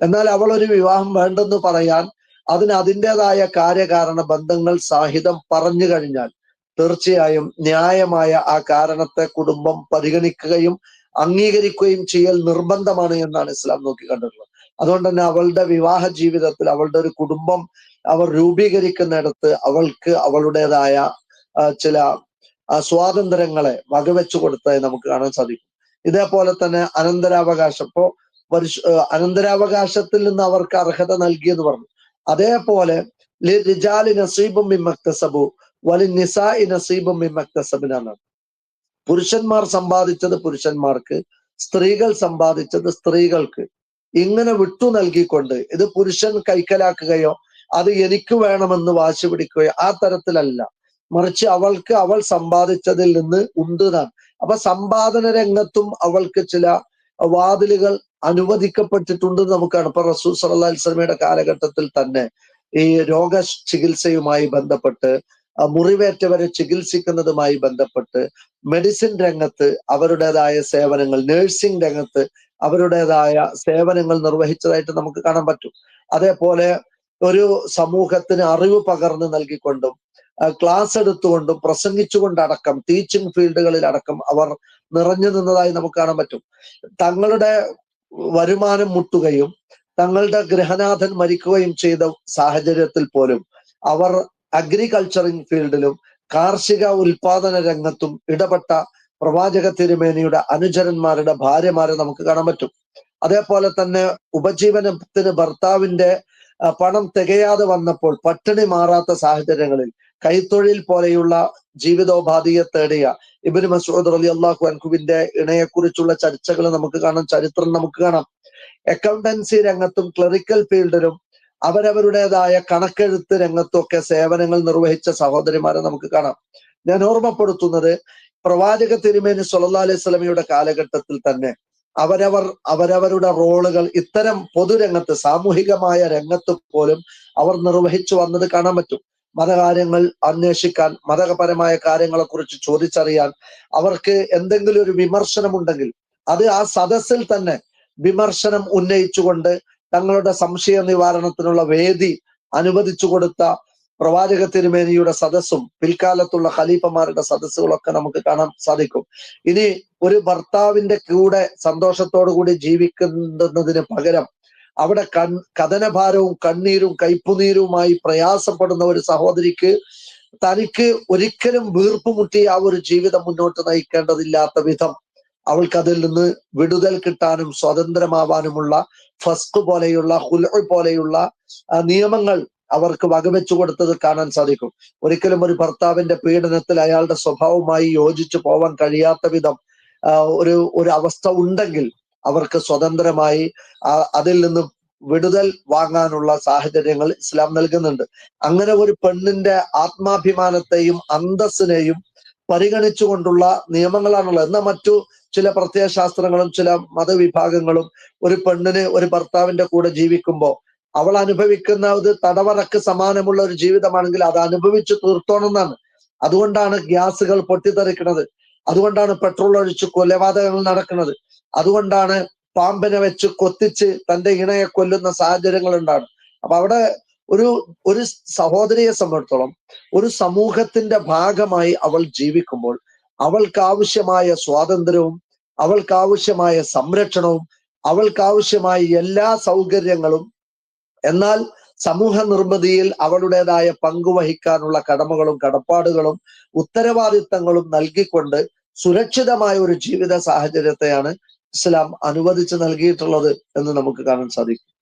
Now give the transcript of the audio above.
എന്നാൽ അവൾ ഒരു വിവാഹം വേണ്ടെന്ന് പറയാൻ അതിന് അതിന്റെതായ കാര്യകാരണ ബന്ധങ്ങൾ സാഹിതം പറഞ്ഞു കഴിഞ്ഞാൽ തീർച്ചയായും ന്യായമായ ആ കാരണത്തെ കുടുംബം പരിഗണിക്കുകയും അംഗീകരിക്കുകയും ചെയ്യൽ നിർബന്ധമാണ് എന്നാണ് ഇസ്ലാം നോക്കി കണ്ടിട്ടുള്ളത് അതുകൊണ്ട് തന്നെ അവളുടെ വിവാഹ ജീവിതത്തിൽ അവളുടെ ഒരു കുടുംബം അവർ രൂപീകരിക്കുന്നിടത്ത് അവൾക്ക് അവളുടേതായ ചില സ്വാതന്ത്ര്യങ്ങളെ വകവെച്ചു കൊടുത്തതായി നമുക്ക് കാണാൻ സാധിക്കും. ഇതേപോലെ തന്നെ അനന്തരാവകാശം. ഇപ്പോ പരിശു അനന്തരാവകാശത്തിൽ നിന്ന് അവർക്ക് അർഹത നൽകിയെന്ന് പറഞ്ഞു. അതേപോലെ നസീബും മിമ്മക്തസബു വലി നിസായി നസീബും മിമ്മക്തസബിനാണ് പുരുഷന്മാർ സമ്പാദിച്ചത് പുരുഷന്മാർക്ക് സ്ത്രീകൾ സമ്പാദിച്ചത് സ്ത്രീകൾക്ക്. ഇങ്ങനെ വിട്ടു നൽകിക്കൊണ്ട് ഇത് പുരുഷൻ കൈക്കലാക്കുകയോ അത് എനിക്ക് വേണമെന്ന് വാശി പിടിക്കുകയോ ആ തരത്തിലല്ല. മറിച്ച് അവൾക്ക് അവൾ സമ്പാദിച്ചതിൽ നിന്ന് ഉണ്ട് താൻ അപ്പൊ സമ്പാദന രംഗത്തും അവൾക്ക് ചില വാതിലുകൾ അനുവദിക്കപ്പെട്ടിട്ടുണ്ട് നമുക്കാണ് ഇപ്പൊ റസൂൽ സല്ലല്ലാഹു അലൈഹി വസല്ലമയുടെ കാലഘട്ടത്തിൽ തന്നെ. ഈ രോഗ ചികിത്സയുമായി ബന്ധപ്പെട്ട് മുറിവേറ്റവരെ ചികിത്സിക്കുന്നതുമായി ബന്ധപ്പെട്ട് മെഡിസിൻ രംഗത്ത് അവരുടേതായ സേവനങ്ങൾ നഴ്സിംഗ് രംഗത്ത് അവരുടേതായ സേവനങ്ങൾ നിർവഹിച്ചതായിട്ട് നമുക്ക് കാണാൻ പറ്റും. അതേപോലെ ഒരു സമൂഹത്തിന് അറിവ് പകർന്നു നൽകിക്കൊണ്ടും ക്ലാസ് എടുത്തുകൊണ്ടും പ്രസംഗിച്ചുകൊണ്ടടക്കം ടീച്ചിങ് ഫീൽഡുകളിൽ അടക്കം അവർ നിറഞ്ഞു നിന്നതായി നമുക്ക് കാണാൻ പറ്റും. തങ്ങളുടെ വരുമാനം മുട്ടുകയും തങ്ങളുടെ ഗൃഹനാഥൻ മരിക്കുകയും ചെയ്ത സാഹചര്യത്തിൽ പോലും അവർ അഗ്രികൾച്ചറിംഗ് ഫീൽഡിലും കാർഷിക ഉൽപാദന രംഗത്തും ഇടപെട്ട പ്രവാചക തിരുമേനിയുടെ അനുചരന്മാരുടെ ഭാര്യമാരെ നമുക്ക് കാണാൻ പറ്റും. അതേപോലെ തന്നെ ഉപജീവനത്തിന് ഭർത്താവിന്റെ പണം തികയാതെ വന്നപ്പോൾ പട്ടിണി മാറാത്ത സാഹചര്യങ്ങളിൽ കൈത്തൊഴിൽ പോലെയുള്ള ജീവിതോപാധിയെ തേടിയ ഇബിന് മസൂദ് അലി അള്ളാഹു അൻഖുബിന്റെ ഇണയെക്കുറിച്ചുള്ള ചർച്ചകൾ നമുക്ക് കാണാം ചരിത്രം നമുക്ക് കാണാം. അക്കൗണ്ടൻസി രംഗത്തും ക്ലറിക്കൽ ഫീൽഡിലും അവരവരുടേതായ കണക്കെഴുത്ത് രംഗത്തും ഒക്കെ സേവനങ്ങൾ നിർവഹിച്ച സഹോദരിമാരെ നമുക്ക് കാണാം. ഞാൻ ഓർമ്മപ്പെടുത്തുന്നത് പ്രവാചക തിരുമേനി സുല്ലാ അലൈഹി സ്വലമിയുടെ കാലഘട്ടത്തിൽ തന്നെ അവരവർ അവരവരുടെ റോളുകൾ ഇത്തരം പൊതുരംഗത്ത് സാമൂഹികമായ രംഗത്ത് പോലും അവർ നിർവഹിച്ചു വന്നത് കാണാൻ പറ്റും. മതകാര്യങ്ങൾ അന്വേഷിക്കാൻ മതപരമായ കാര്യങ്ങളെ കുറിച്ച് ചോദിച്ചറിയാൻ അവർക്ക് എന്തെങ്കിലും ഒരു വിമർശനമുണ്ടെങ്കിൽ അത് ആ സദസ്സിൽ തന്നെ വിമർശനം ഉന്നയിച്ചുകൊണ്ട് തങ്ങളുടെ സംശയ നിവാരണത്തിനുള്ള വേദി അനുവദിച്ചു കൊടുത്ത പ്രവാചക തിരുമേനിയുടെ സദസ്സും പിൽക്കാലത്തുള്ള ഖലീഫമാരുടെ സദസ്സുകളൊക്കെ നമുക്ക് കാണാൻ സാധിക്കും. ഇനി ഒരു ഭർത്താവിന്റെ കൂടെ സന്തോഷത്തോടു കൂടി ജീവിക്കുന്നതിന് പകരം അവിടെ കൺ കഥനഭാരവും കണ്ണീരും കയ്പുനീരുമായി പ്രയാസപ്പെടുന്ന ഒരു സഹോദരിക്ക് തനിക്ക് ഒരിക്കലും വീർപ്പുമുട്ടി ആ ഒരു ജീവിതം മുന്നോട്ട് നയിക്കേണ്ടതില്ലാത്ത വിധം അവൾക്ക് അതിൽ നിന്ന് വിടുതൽ കിട്ടാനും സ്വതന്ത്രമാവാനുമുള്ള ഫസ്ക് പോലെയുള്ള ഹുൽ പോലെയുള്ള നിയമങ്ങൾ അവർക്ക് വകവെച്ചു കൊടുത്തത് കാണാൻ സാധിക്കും. ഒരിക്കലും ഒരു ഭർത്താവിന്റെ പീഡനത്തിൽ അയാളുടെ സ്വഭാവമായി യോജിച്ചു പോവാൻ കഴിയാത്ത വിധം ഒരു ഒരു അവസ്ഥ ഉണ്ടെങ്കിൽ അവർക്ക് സ്വതന്ത്രമായി അതിൽ നിന്ന് വിടുതൽ വാങ്ങാനുള്ള സാഹചര്യങ്ങൾ ഇസ്ലാം നൽകുന്നുണ്ട്. അങ്ങനെ ഒരു പെണ്ണിന്റെ ആത്മാഭിമാനത്തെയും അന്തസ്സിനെയും പരിഗണിച്ചുകൊണ്ടുള്ള നിയമങ്ങളാണുള്ളത്. എന്നാൽ മറ്റു ചില പ്രത്യയശാസ്ത്രങ്ങളും ചില മതവിഭാഗങ്ങളും ഒരു പെണ്ണിന് ഒരു ഭർത്താവിന്റെ കൂടെ ജീവിക്കുമ്പോൾ അവൾ അനുഭവിക്കുന്ന ഒരു തടവറക്ക് സമാനമുള്ള ഒരു ജീവിതമാണെങ്കിൽ അത് അനുഭവിച്ചു തീർത്തോണമെന്നാണ് അതുകൊണ്ടാണ് ഗ്യാസുകൾ പൊട്ടിത്തെറിക്കുന്നത്. അതുകൊണ്ടാണ് പെട്രോൾ ഒഴിച്ച് കൊലപാതകങ്ങൾ നടക്കുന്നത്. അതുകൊണ്ടാണ് പാമ്പിനെ വെച്ച് കൊത്തിച്ച് തന്റെ ഇണയെ കൊല്ലുന്ന സാഹചര്യങ്ങൾ ഉണ്ടാണ് അപ്പൊ അവിടെ ഒരു ഒരു സഹോദരിയെ സംബന്ധിച്ചോളം ഒരു സമൂഹത്തിന്റെ ഭാഗമായി അവൾ ജീവിക്കുമ്പോൾ അവൾക്ക് ആവശ്യമായ സ്വാതന്ത്ര്യവും അവൾക്ക് ആവശ്യമായ സംരക്ഷണവും അവൾക്ക് ആവശ്യമായ എല്ലാ സൗകര്യങ്ങളും എന്നാൽ സമൂഹ നിർമ്മിതിയിൽ അവളുടേതായ പങ്കുവഹിക്കാനുള്ള കടമകളും കടപ്പാടുകളും ഉത്തരവാദിത്തങ്ങളും നൽകിക്കൊണ്ട് സുരക്ഷിതമായ ഒരു ജീവിത സാഹചര്യത്തെയാണ് ഇസ്ലാം അനുവദിച്ച് നൽകിയിട്ടുള്ളത് എന്ന് നമുക്ക് കാണാൻ സാധിക്കും.